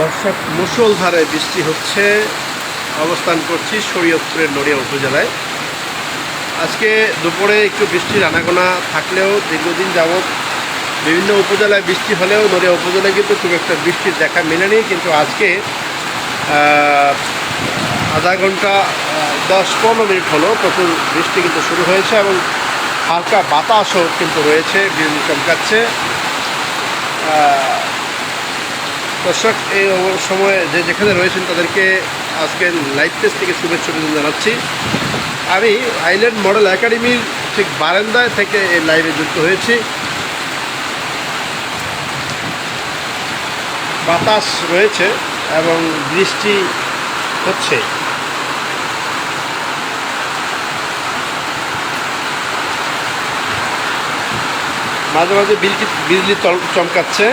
দর্শক মুষলধারে বৃষ্টি হচ্ছে। অবস্থান করছি শরীয়তপুরের নড়িয়া উপজেলায়। আজকে দুপুরে একটু বৃষ্টির আনাগোনা থাকলেও দীর্ঘদিন যাবৎ বিভিন্ন উপজেলায় বৃষ্টি হলেও নড়িয়া উপজেলায় কিন্তু খুব একটা বৃষ্টির দেখা মেলেনি। কিন্তু আজকে আধা ঘণ্টা দশ পনেরো মিনিট হলো প্রচুর বৃষ্টি কিন্তু শুরু হয়েছে এবং হালকা বাতাসও কিন্তু রয়েছে বিজলি চমকাচ্ছে। দর্শক, এই সময়ে যে যেখানে রয়েছেন তাদেরকে আজকে লাইভ টেস্ট থেকে শুভেচ্ছা জানাচ্ছি। আমি আইল্যান্ড মডেল একাডেমির ঠিক বারান্দায় থেকে এই লাইভে যুক্ত হয়েছি। বাতাস রয়েছে এবং বৃষ্টি হচ্ছে। মাঝে মাঝে বিজলি চমকাচ্ছে।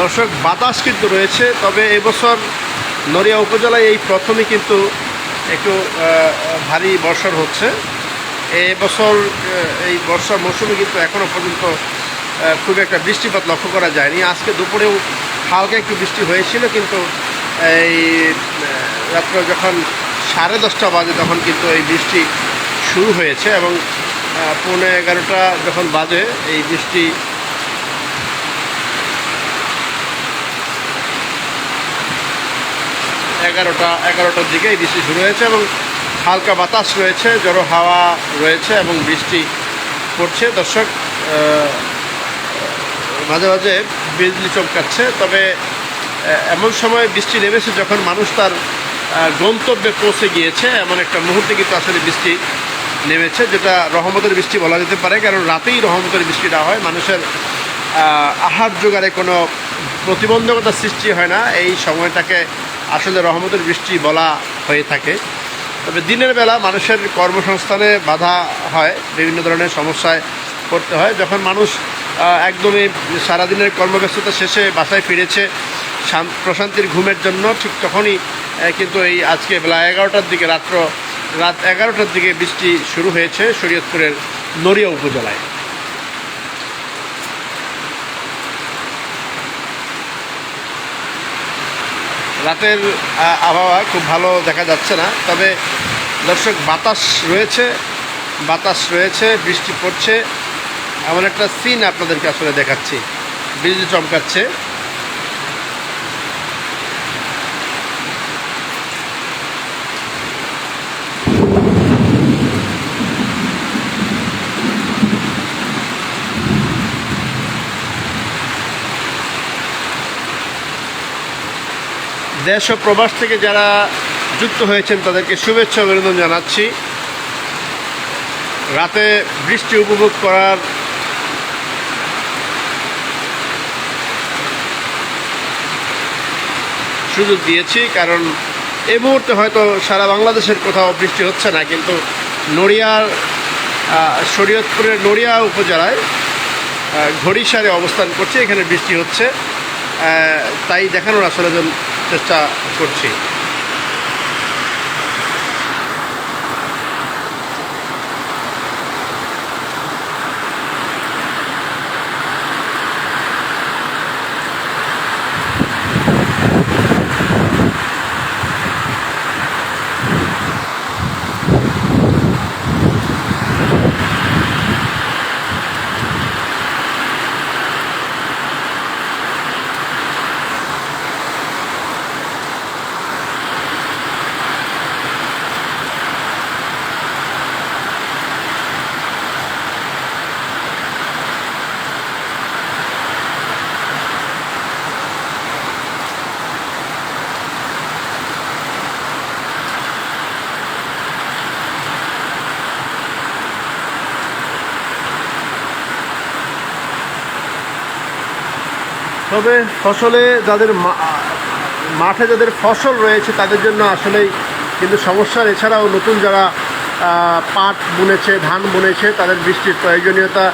দর্শক, বাতাস কিন্তু রয়েছে, তবে এবছর নড়িয়া উপজেলায় এই প্রথমে কিন্তু একটু ভারী বর্ষার হচ্ছে। এবছর এই বর্ষা মৌসুমে কিন্তু এখনও পর্যন্ত খুব একটা বৃষ্টিপাত লক্ষ্য করা যায়নি। আজকে দুপুরেও হালকা একটু বৃষ্টি হয়েছিল, কিন্তু এই রাত্র যখন সাড়ে দশটা বাজে তখন কিন্তু এই বৃষ্টি শুরু হয়েছে এবং পৌনে এগারোটা যখন বাজে, এই বৃষ্টি এগারোটা, এগারোটার দিকে এই বৃষ্টি শুরু হয়েছে এবং হালকা বাতাস রয়েছে, জড়ো হাওয়া রয়েছে এবং বৃষ্টি পড়ছে। দর্শক মাঝে মাঝে বিজলি চমকাচ্ছে, তবে এমন সময় বৃষ্টি নেমেছে যখন মানুষ তার গন্তব্যে পৌঁছে গিয়েছে। এমন একটা মুহূর্তে কিন্তু আসলে বৃষ্টি নেমেছে, যেটা রহমতের বৃষ্টি বলা যেতে পারে, কারণ রাতেই রহমতের বৃষ্টিটা হয়। মানুষের আহার জোগাড়ে কোনো প্রতিবন্ধকতা সৃষ্টি হয় না। এই সময়টাকে আসলে রহমতের বৃষ্টি বলা হয়ে থাকে। তবে দিনের বেলা মানুষের কর্মসংস্থানে বাধা হয়, বিভিন্ন ধরনের সমস্যায় পড়তে হয়। যখন মানুষ একদমই সারাদিনের কর্মব্যস্ততা শেষে বাসায় ফিরেছে, শান- প্রশান্তির ঘুমের জন্য, ঠিক তখনই কিন্তু এই আজকে বেলা এগারোটার দিকে রাত্র, রাত এগারোটার দিকে বৃষ্টি শুরু হয়েছে শরীয়তপুরের নড়িয়া উপজেলায়। রাতের আবহাওয়া খুব ভালো দেখা যাচ্ছে না, তবে দর্শক, বাতাস রয়েছে বাতাস রয়েছে, বৃষ্টি পড়ছে। এমন একটা সিন আপনাদেরকে আসলে দেখাচ্ছি। বিজলি চমকাচ্ছে। দেশ ও প্রবাস থেকে যারা যুক্ত হয়েছেন, তাদেরকে শুভেচ্ছা অভিনন্দন জানাচ্ছি। রাতে বৃষ্টি উপভোগ করার সুযোগ দিয়েছি, কারণ এই মুহূর্তে হয়তো সারা বাংলাদেশের কোথাও বৃষ্টি হচ্ছে না, কিন্তু নড়িয়ার শরীয়তপুরের নড়িয়া উপজেলায় ঘড়িসারে অবস্থান করছে, এখানে বৃষ্টি হচ্ছে। তাই দেখানোর আসলে চেষ্টা করছি। তবে ফসলে যাদের মাঠে যাদের ফসল রয়েছে, তাদের জন্য আসলেই কিন্তু সমস্যার। এছাড়াও নতুন যারা পাট বুনেছে, ধান বুনেছে, তাদের বৃষ্টির প্রয়োজনীয়তা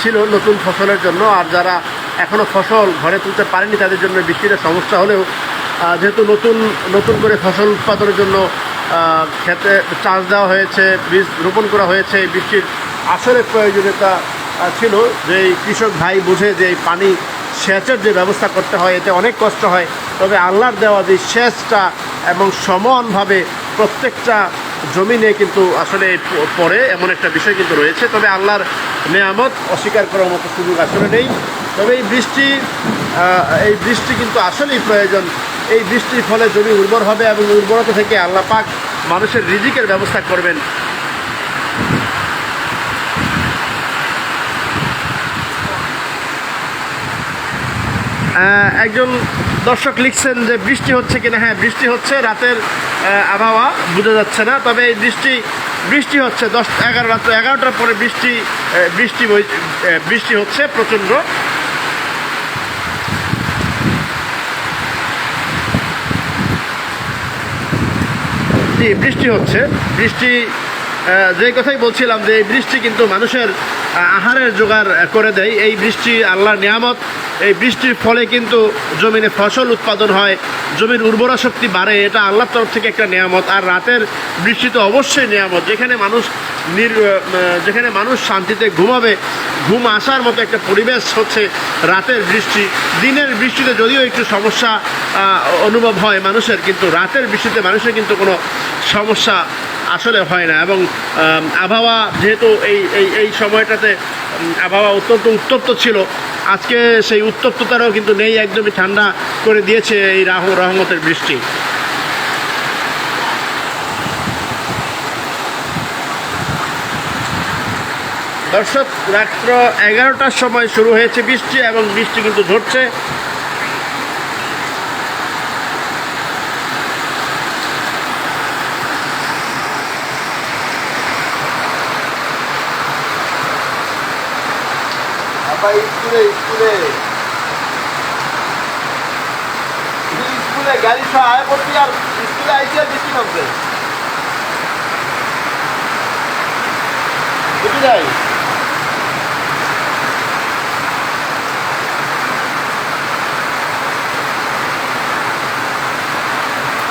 ছিল নতুন ফসলের জন্য। আর যারা এখনও ফসল ঘরে তুলতে পারেনি, তাদের জন্য বৃষ্টির সমস্যা হলেও যেহেতু নতুন নতুন করে ফসল উৎপাদনের জন্য খেতে চাষ দেওয়া হয়েছে, বীজ রোপণ করা হয়েছে বৃষ্টির আসলে প্রয়োজনীয়তা ছিল। যে কৃষক ভাই বুঝে যে এই পানি সেচের যে ব্যবস্থা করতে হয়, এতে অনেক কষ্ট হয়। তবে আল্লাহর দেওয়া যে সেচটা এবং সমানভাবে প্রত্যেকটা জমিনে কিন্তু আসলে প- পড়ে এমন একটা বিষয় কিন্তু রয়েছে। তবে আল্লাহর নেয়ামত অস্বীকার করার মতো সুযোগ আসলে নেই। তবে এই বৃষ্টি এই বৃষ্টি কিন্তু আসলেই প্রয়োজন। এই বৃষ্টির ফলে জমি উর্বর হবে এবং উর্বরতা থেকে আল্লাহ পাক মানুষের রিজিকের ব্যবস্থা করবেন। একজন দর্শক লিখছেন যে বৃষ্টি হচ্ছে কিনা। হ্যাঁ বৃষ্টি হচ্ছে, রাতের আবহাওয়া বোঝা যাচ্ছে না, তবে এই বৃষ্টি বৃষ্টি হচ্ছে, দশ, এগারো রাত্র এগারোটার পরে বৃষ্টি বৃষ্টি বৃষ্টি হচ্ছে প্রচণ্ড। বৃষ্টি হচ্ছে, বৃষ্টি যে কথাই বলছিলাম যে এই বৃষ্টি কিন্তু মানুষের আহারের জোগাড় করে দেয়। এই বৃষ্টি আল্লাহর নিয়ামত এই বৃষ্টির ফলে কিন্তু জমিনে ফসল উৎপাদন হয়, জমির উর্বরা শক্তি বাড়ে, এটা আল্লাহর তরফ থেকে একটা নিয়ামত। আর রাতের বৃষ্টি তো অবশ্যই নিয়ামত। যেখানে মানুষ নির যেখানে মানুষ শান্তিতে ঘুমাবে, ঘুম আসার মতো একটা পরিবেশ হচ্ছে রাতের বৃষ্টি। দিনের বৃষ্টিতে যদিও একটু সমস্যা অনুভব হয় মানুষের, কিন্তু রাতের বৃষ্টিতে মানুষের কিন্তু কোনো সমস্যা আসলে হয় না এবং আবহাওয়া যেহেতু এই এই এই সময়টাতে আবহাওয়া অত্যন্ত উত্তপ্ত ছিল, আজকে সেই উত্তপ্ততারও কিন্তু নেই, একদমই ঠান্ডা করে দিয়েছে এই রাহ, রহমতের বৃষ্টি। দর্শক, রাত্র এগারোটার সময় শুরু হয়েছে বৃষ্টি এবং বৃষ্টি কিন্তু ঝরছে আবার স্কুলে স্কুলে সহ আয় করছি আর স্কুলে আইসি আর বৃষ্টি নামছে। বুঝি যাই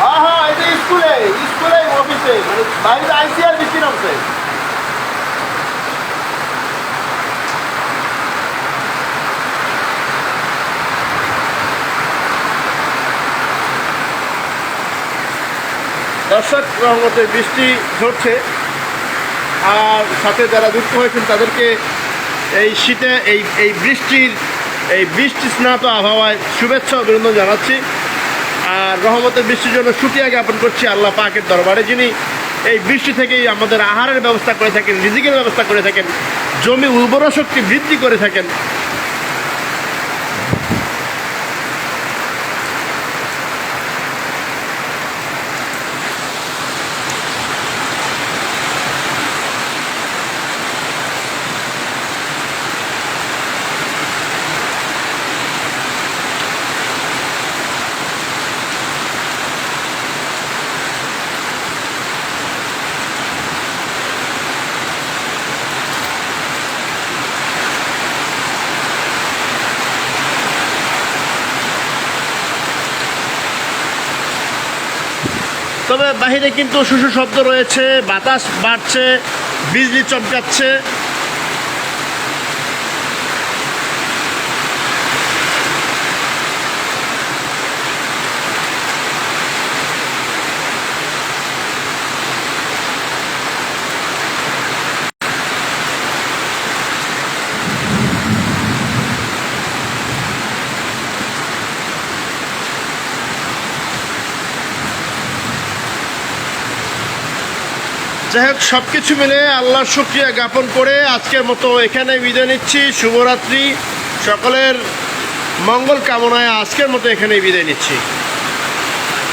হ্যাঁ হ্যাঁ এটা স্কুলে স্কুলে, অফিসে মানে বাইরে আইসি আর বৃষ্টি নামছে। দর্শক রহমতের বৃষ্টি ঝরছে। আর সাথে যারা যুক্ত হয়েছেন, তাদেরকে এই শীতে, এই এই বৃষ্টির, এই বৃষ্টি স্নাত আবহাওয়ায় শুভেচ্ছা অভিনন্দন জানাচ্ছি। আর রহমতের বৃষ্টির জন্য সুটিয়া জ্ঞাপন করছি আল্লাহ পাকের দরবারে, যিনি এই বৃষ্টি থেকেই আমাদের আহারের ব্যবস্থা করে থাকেন, রিজিকের ব্যবস্থা করে থাকেন, জমি উর্বর শক্তি বৃদ্ধি করে থাকেন। তবে বাহিরে কিন্তু শুশু শব্দ রয়েছে বাতাস বাড়ছে বিজলি চমকাচ্ছে। যাই হোক সব কিছু মিলে আল্লাহর শুক্রিয়া জ্ঞাপন করে আজকের মতো এখানে বিদায় নিচ্ছি। শুভরাত্রি। সকলের মঙ্গল কামনায় আজকের মতো এখানেই বিদায় নিচ্ছি।